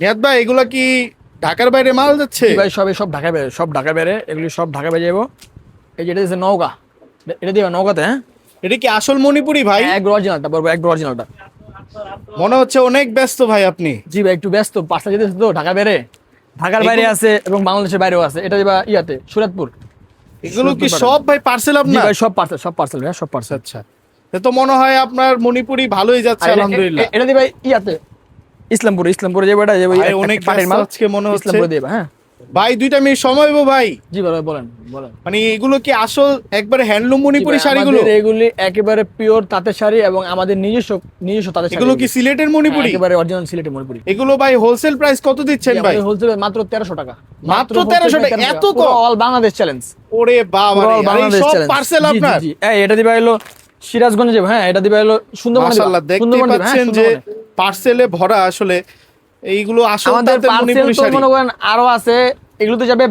নিহাত ভাই এগুলা কি ঢাকার বাইরে মাল যাচ্ছে? ভাই সব সব ঢাকা বেড়ে সব ঢাকা বেড়ে এগুলি সব ঢাকা বেড়ে যাব। এই যেটা দিচ্ছে নৌকা এটা দিবে নৌকাতে হ্যাঁ? এটা কি আসল মণিপুরি ভাই? এক অরিজিনালটা বলব এক অরিজিনালটা মনে হচ্ছে অনেক ব্যস্ত ভাই আপনি। জি ভাই একটু ব্যস্ত পাঁচটা যেতে তো ঢাকা বেড়ে ঢাকার বাইরে আছে এবং বাংলাদেশের বাইরেও আছে। এটা দিবা ইয়াতে সুরাতপুর। এগুলো কি সব ভাই পার্সেল আপনার? ভাই সব পার্সেল সব পার্সেল ভাই সব পার্সেল আচ্ছা এ তো মনে হয় আপনার মণিপুরি ভালোই যাচ্ছে আলহামদুলিল্লাহ। এটা দিবা ইয়াতে ইসলামপুর ইসলামপুর যাবে এটা যাবে ভাই, অনেক ব্যস্ত আজকে মনে হচ্ছে। ইসলামপুরে দেবা হ্যাঁ। ভাই দুইটা মিনিট সময় ভাই। জি ভাই বলেন বলেন। মানে এগুলো কি আসল একবারে হ্যান্ডলুম মণিপুরি শাড়িগুলো? এগুলি একেবারে পিওর তাঁতের শাড়ি এবং আমাদের নিজস্ব নিজস্ব তাঁতের শাড়ি। এগুলো কি সিলেটের মণিপুরি একেবারে অরিজিনাল সিলেটের মণিপুরি এগুলো ভাই হোলসেল প্রাইস কত দিচ্ছেন ভাই? হোলসেল মাত্র তেরোশো টাকা। মাত্র 1300 টাকা, এত কম? অল বাংলাদেশ চ্যালেঞ্জ ওরে বাবা রে, এই সব পার্সেল আপনার। এই এটা দিবা হলো সিরাজগঞ্জে হ্যাঁ এটা দিবা হলো সুন্দরবন মাশাআল্লাহ দেখতে পাচ্ছেন যে পার্সেলে ভরা আসলে এইগুলো আসল আমাদের পার্সেল তো মনে করেন আরও আছে এগুলো তো যাবে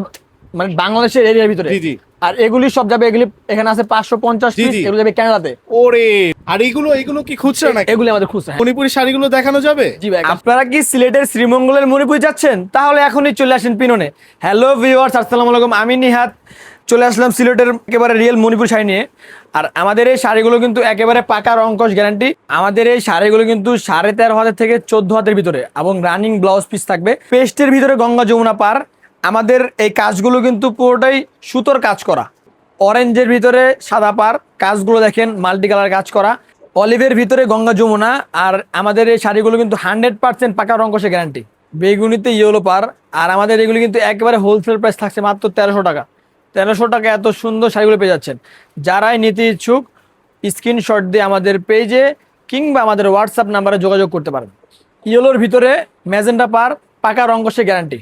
মানে বাংলাদেশের এরিয়ার ভিতরে। জি জি। আর এগুলি সব যাবে এগুলি এখানে আছে পাঁচশো পঞ্চাশ এগুলো যাবে কানাডাতে ওরে আর এইগুলো এইগুলো কি খুচরা নাকি? এগুলি আমাদের খুচরা হ্যাঁ। মণিপুরি শাড়িগুলো দেখানো যাবে? জি ভাই আপনারা কি সিলেটের শ্রীমঙ্গলের মণিপুর যাচ্ছেন? তাহলে এখনই চলে আসেন পিননে। হ্যালো ভিউয়ার্স আসসালামু আলাইকুম আমি নিহাত। চলে আসলাম সিলেটের একেবারে রিয়েল মণিপুর শাড়ি নিয়ে। আর আমাদের এই শাড়িগুলো কিন্তু একেবারে পাকা রঙ্কশ গ্যারান্টি আমাদের এই শাড়িগুলো কিন্তু সাড়ে তেরো হাজার থেকে চোদ্দ হাতের ভিতরে এবং রানিং ব্লাউজ পিস থাকবে। পেস্টের ভিতরে গঙ্গা যমুনা পার। আমাদের এই কাজগুলো কিন্তু পুরোটাই সুতোর কাজ করা। অরেঞ্জের ভিতরে সাদা পার। কাজগুলো দেখেন মাল্টি কালার কাজ করা। অলিভের ভিতরে গঙ্গা যমুনা। আর আমাদের এই শাড়িগুলো কিন্তু হান্ড্রেড পার্সেন্ট পাকা রঙ্কসে গ্যারান্টি বেগুনিতে ইয়েলো পার। আর আমাদের এগুলো কিন্তু একেবারে হোলসেল প্রাইস থাকছে মাত্র তেরোশো টাকা। তেরোশো টাকা এত সুন্দর শাড়িগুলো পেয়ে যাচ্ছেন। যারাই নিতে ইচ্ছুক স্ক্রিনশট দিয়ে আমাদের পেজে কিংবা আমাদের হোয়াটসঅ্যাপ নাম্বারে যোগাযোগ করতে পারেন। ইয়েলোর ভিতরে ম্যাজেন্ডা পার, পাকা রঙ্কসে গ্যারান্টি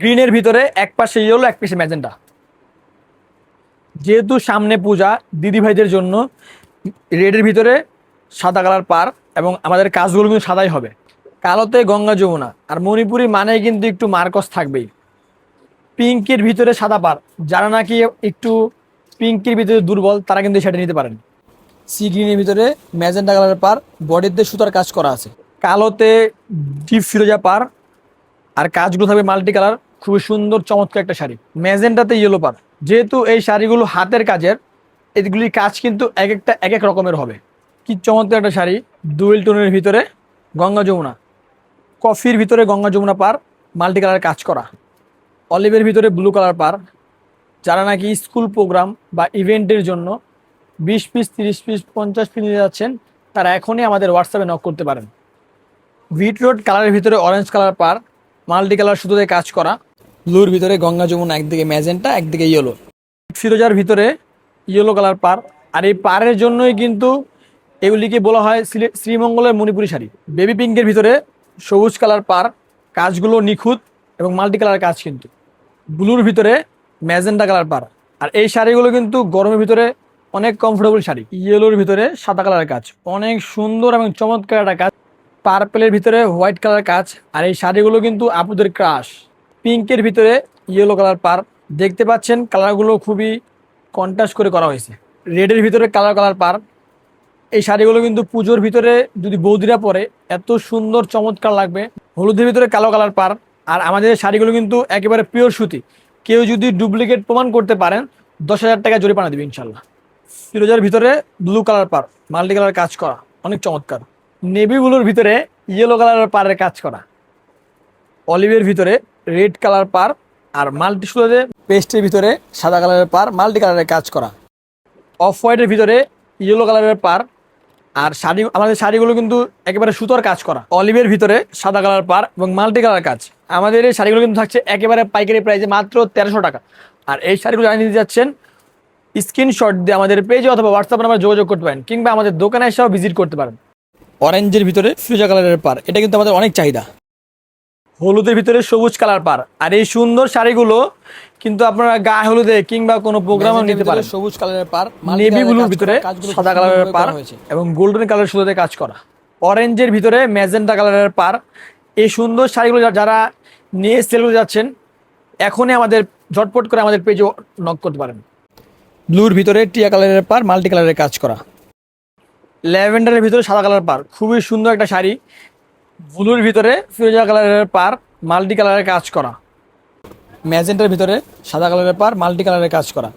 গ্রিনের ভিতরে এক পাশে ইয়েলো এক পাশে ম্যাজেন্টা। যেহেতু সামনে পূজা, দিদি ভাইদের জন্য রেডের ভিতরে সাদা কালার পার এবং আমাদের কাজগুলো কিন্তু সাদাই হবে। কালোতে গঙ্গা যমুনা। আর মণিপুরি মানে কিন্তু একটু মার্কস থাকবেই। পিঙ্কের ভিতরে সাদা পার। যারা নাকি একটু পিঙ্কের ভিতরে দুর্বল তারা কিন্তু সেটা নিতে পারেন। সি গ্রিনের ভিতরে ম্যাজেন্টা কালারের পার বডিতে সুতার কাজ করা আছে। কালোতে ডিপ ফিরোজা পার আর কাজগুলো থাকবে মাল্টি কালার খুবই সুন্দর চমৎকার একটা শাড়ি। ম্যাজেন্টাতে ইয়েলো পার। যেহেতু এই শাড়িগুলো হাতের কাজের এগুলির কাজ কিন্তু এক একটা এক এক রকমের হবে। কি চমৎকার একটা শাড়ি। ডুয়েল টোনের ভিতরে গঙ্গা যমুনা। কফির ভিতরে গঙ্গা যমুনা পার মাল্টি কালার কাজ করা। অলিভের ভিতরে ব্লু কালার পার, যারা নাকি স্কুল প্রোগ্রাম বা ইভেন্টের জন্য বিশ পিস, তিরিশ পিস, পঞ্চাশ পিস নিয়ে যাচ্ছেন, তারা এখনই আমাদের হোয়াটসঅ্যাপে নক করতে পারেন। বিট রোড কালারের ভিতরে অরেঞ্জ কালার পার মাল্টি কালার সুতোতে কাজ করা ব্লুর ভিতরে গঙ্গা যমুনা, একদিকে ম্যাজেন্টা, একদিকে ইয়েলো ফিরোজার ভিতরে ইয়েলো কালার পার, আর এই পারের জন্যই কিন্তু এগুলিকে বলা হয় শ্রীমঙ্গলের মণিপুরি শাড়ি। বেবি পিঙ্কের ভিতরে সবুজ কালার পার, কাজগুলো নিখুঁত এবং মাল্টি কালার কাজ কিন্তু। ব্লুর ভিতরে ম্যাজেন্টা কালার পার। আর এই শাড়িগুলো কিন্তু গরমের ভিতরে অনেক কমফোর্টেবল শাড়ি। ইয়েলোর ভিতরে সাদা কালার কাজ। অনেক সুন্দর এবং চমৎকার একটা কাজ। পার্পেলের ভিতরে হোয়াইট কালার কাজ। আর এই শাড়িগুলো কিন্তু আপুদের ক্রাশ পিঙ্কের ভিতরে ইয়েলো কালার পার। দেখতে পাচ্ছেন কালারগুলো খুবই কন্ট্রাস্ট করে করা হয়েছে। রেডের ভিতরে কালার কালার পার। এই শাড়িগুলো কিন্তু পুজোর ভিতরে যদি বৌদিরা পরে, এত সুন্দর চমৎকার লাগবে। হলুদের ভিতরে কালো কালার পার। আর আমাদের শাড়িগুলো কিন্তু একেবারে পিওর সুতি। কেউ যদি ডুপ্লিকেট প্রমাণ করতে পারেন, দশ হাজার টাকা জরিমানা দেবে ইনশাল্লাহ। ফিরোজার ভিতরে ব্লু কালার পার মাল্টি কালার কাজ করা, অনেক চমৎকার। নেভি ব্লুর ভিতরে ইয়েলো কালারের পারের কাজ করা। অলিভের ভিতরে রেড কালার পার আর মাল্টি সুতোতে পেস্টের ভিতরে সাদা কালারের পার মাল্টি কালারের কাজ করা। অফ হোয়াইটের ভিতরে ইয়েলো কালারের পার আর শাড়ি, আমাদের শাড়িগুলো কিন্তু একেবারে সুতোর কাজ করা। অলিভের ভিতরে সাদা কালার পার এবং মাল্টি কালার কাজ। আমাদের এই শাড়িগুলো কিন্তু থাকছে একেবারে পাইকারি প্রাইসে মাত্র তেরোশো টাকা। আর এই শাড়িগুলো জানিয়ে দিতে যাচ্ছেন স্ক্রিনশট দিয়ে আমাদের পেজে অথবা হোয়াটসঅ্যাপে নাম্বার যোগাযোগ করতে পারেন কিংবা আমাদের দোকানে এসেও ভিজিট করতে পারেন। অরেঞ্জের ভিতরে ফিরোজা কালারের পার এটা কিন্তু আমাদের অনেক চাহিদা। হলুদের ভিতরে সবুজ কালার পার আর এই সুন্দর শাড়িগুলো কিন্তু আপনারা গায়ে হলুদে কিংবা কোনো প্রোগ্রামে নিতে পারেন। সবুজ কালারের পার নেভি ব্লুর ভিতরে সাদা কালারের পার এবং গোল্ডেন কালার সুতোতে কাজ করা। অরেঞ্জের ভিতরে ম্যাজেন্টা কালারের পার এই সুন্দর শাড়িগুলো যারা নিয়ে সেল করে যাচ্ছেন, এখনই আমাদের ঝটপট করে আমাদের পেজে নক করতে পারেন। ব্লুর ভিতরে টিয়া কালারের পার মাল্টি কালারের কাজ করা। ল্যাভেন্ডারের ভিতরে সাদা কালার পার খুবই সুন্দর একটা শাড়ি। ব্লুর ভিতরে ফিরোজা কালারের পার মাল্টি কালারের কাজ করা। ম্যাজেন্টার ভিতরে সাদা কালারের পার মাল্টি কালারের কাজ করা।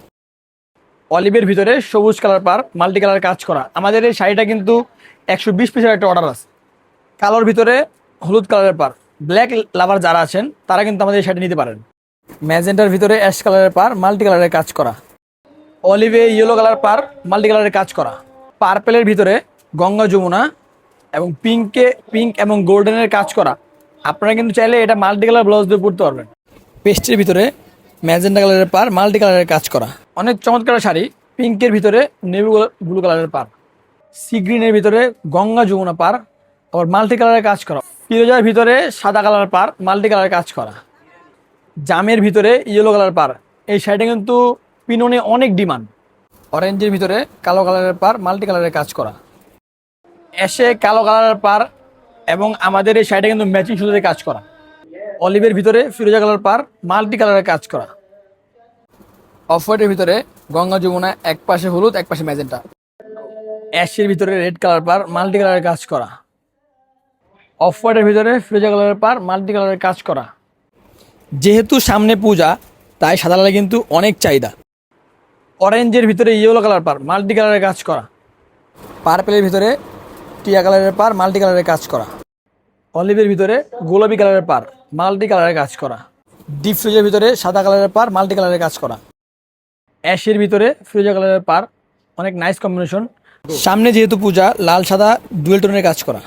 অলিভের ভিতরে সবুজ কালার পার মাল্টি কালারের কাজ করা। আমাদের এই শাড়িটা কিন্তু একশো বিশ পিসের একটা অর্ডার আছে। কালোর ভিতরে হলুদ কালারের পার। ব্ল্যাক লাভার যারা আছেন, তারা কিন্তু আমাদের এই শাড়ি নিতে পারেন। ম্যাজেন্টার ভিতরে অ্যাশ কালারের পার মাল্টি কালারের কাজ করা। অলিভে ইয়েলো কালার পার মাল্টি কালারের কাজ করা। পার্পেলের ভিতরে গঙ্গা যমুনা এবং পিঙ্কে পিঙ্ক এবং গোল্ডেনের কাজ করা। আপনারা কিন্তু চাইলে এটা মাল্টি কালার ব্লাউজ দিয়ে পরতে পারবেন। পেস্টের ভিতরে ম্যাজেন্টা কালারের পার মাল্টি কালারের কাজ করা। অনেক চমৎকার শাড়ি পিঙ্কের ভিতরে নেভি ব্লু কালারের পার। সি গ্রিনের ভিতরে গঙ্গা যমুনা পার, আবার মাল্টি কালারের কাজ করা। ফিরোজার ভিতরে সাদা কালার পার, মাল্টি কালারের কাজ করা। জামের ভিতরে ইয়েলো কালার পার, এই শাড়িটা কিন্তু পিননে অনেক ডিমান্ড। অরেঞ্জের ভিতরে কালো কালারের পার, মাল্টি কালারের কাজ করা। অ্যাশে কালো কালারের পার এবং আমাদের এই শাড়িটা কিন্তু ম্যাচিং সুতোতে কাজ করা। অলিভের ভিতরে ফিরোজা কালার পার, মাল্টি কালারের কাজ করা। অফ ভিতরে গঙ্গা যমুনা, এক পাশে হলুদ, এক পাশে ম্যাজেন্টা। অ্যাশের ভিতরে রেড কালার পার, মাল্টি কালারের কাজ করা। অফ হোয়াইটের ভিতরে ফিরোজা কালারের পার মাল্টি কালারের কাজ করা। যেহেতু সামনে পূজা তাই সাদা লালে কিন্তু অনেক চাহিদা। অরেঞ্জের ভিতরে ইয়েলো কালার পার মাল্টি কালারের কাজ করা। পার্পেলের ভিতরে টিয়া কালারের পার মাল্টি কালারের কাজ করা। অলিভের ভিতরে গোলাপি কালারের পার মাল্টি কালারের কাজ করা। ডিপ ফ্রিজের ভিতরে সাদা কালারের পার মাল্টি কালারের কাজ করা। অ্যাশের ভিতরে ফিরোজা কালারের পার অনেক নাইস কম্বিনেশন সামনে যেহেতু পূজা লাল সাদা ডুয়েল টোনের কাজ করা।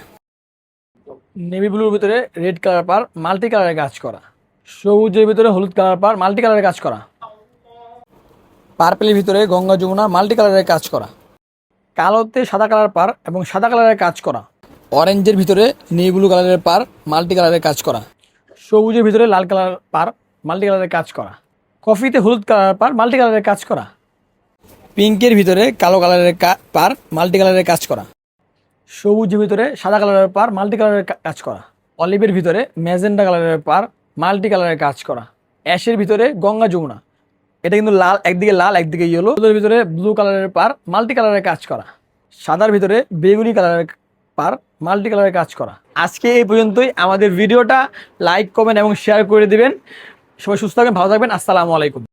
নেভি ব্লুর ভিতরে রেড কালার পার মাল্টি কালারের কাজ করা সবুজের ভিতরে হলুদ কালার পার মাল্টি কালারের কাজ করা পার্পেলের ভিতরে গঙ্গা যমুনা মাল্টি কালারের কাজ করা কালোতে সাদা কালার পার এবং সাদা কালারের কাজ করা অরেঞ্জের ভিতরে নেভি ব্লু কালারের পার মাল্টি কালারের কাজ করা সবুজের ভিতরে লাল কালার পার মাল্টি কালারের কাজ করা কফিতে হলুদ কালার পার মাল্টি কালারের কাজ করা পিঙ্কের ভিতরে কালো কালারের পার মাল্টি কালারের কাজ করা সবুজের ভিতরে সাদা কালারের পার মাল্টি কালারের কাজ করা। অলিভের ভিতরে ম্যাজেন্ডা কালারের পার মাল্টি কালারের কাজ করা। অ্যাশের ভিতরে গঙ্গা যমুনা। এটা কিন্তু লাল, একদিকে লাল, একদিকে ইয়েলো। ওদের ভিতরে ব্লু কালারের পার মাল্টি কালারের কাজ করা। সাদার ভিতরে বেগুনি কালারের পার মাল্টি কালারের কাজ করা। আজকে এই পর্যন্তই। আমাদের ভিডিওটা লাইক, কমেন্ট এবং শেয়ার করে দিবেন। সবাই সুস্থ থাকবেন, ভালো থাকবেন। আসসালামু আলাইকুম।